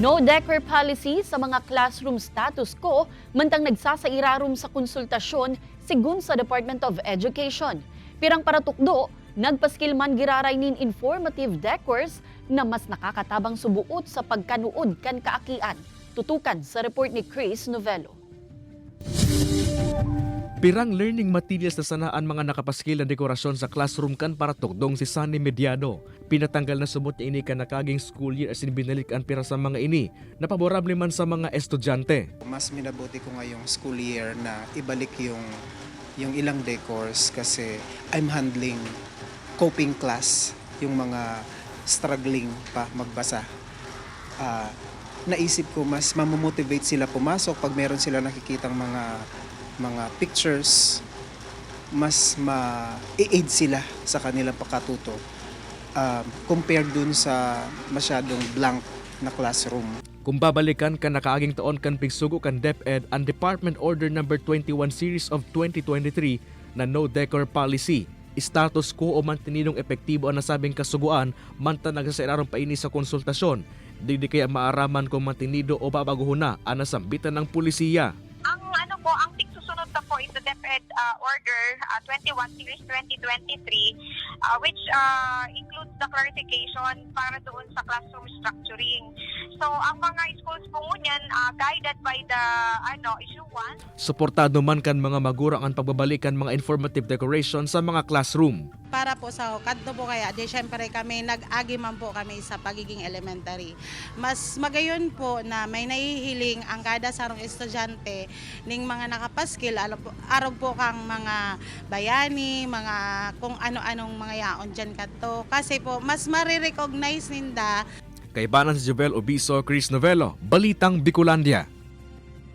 No decor policy sa mga classroom status quo mantang nagsasairarom sa konsultasyon sigun sa Department of Education. Pirang paratukdo, nagpaskil man giraray nin informative decors na mas nakakatabang subuot sa pagkanuod kan kaakian. Tutukan sa report ni Chris Novello. Pirang learning materials na sanaan mga nakapaskil na dekorasyon sa classroom kan para tukdong si Sunny Mediado. Pinatanggal na sumot niya ini kan nakaging school year as in binalik ang pira sa mga ini na paborable man sa mga estudyante. Mas minabuti ko ngayong school year na ibalik yung yung ilang decors kasi I'm handling coping class, yung mga struggling pa magbasa. Ah, naisip ko mas mamomotivate sila pumasok pag meron sila nakikitang mga mga pictures mas ma-aid sila sa kanilang pagkatuto um, compared dun sa masyadong blank na classroom. Kung babalikan kan nakaaging taon kan pigsugo kan DepEd ang Department Order No. 21 Series of 2023 na no decor policy. Status quo o mantininong epektibo ang nasabing kasuguan manta nagsasairaron pa ini sa konsultasyon. Di kaya maaraman kung mantinido o babaguhon na ang nasambitan ng pulisiya. ang ano po, ang tigsusunod na po is the DepEd uh, Order uh, 21 Series 2023 uh, which uh, includes the clarification para doon sa classroom structuring. So ang mga schools po ngunyan uh, guided by the ano issue 1 Suportado man kan mga magurang ang pagbabalikan mga informative decoration sa mga classroom. Para po sa kadto po kaya di syempre kami nag-agi man po kami sa pagiging elementary. Mas magayon po na may nahihiling ang kada sarong estudyante ning mga nakapaskil araw po kang mga bayani, mga kung ano-anong mga yaon dyan kadto kasi po mas marirecognize ninda Kay Banan si Jovel Obiso, Chris Novello, Balitang Bicolandia.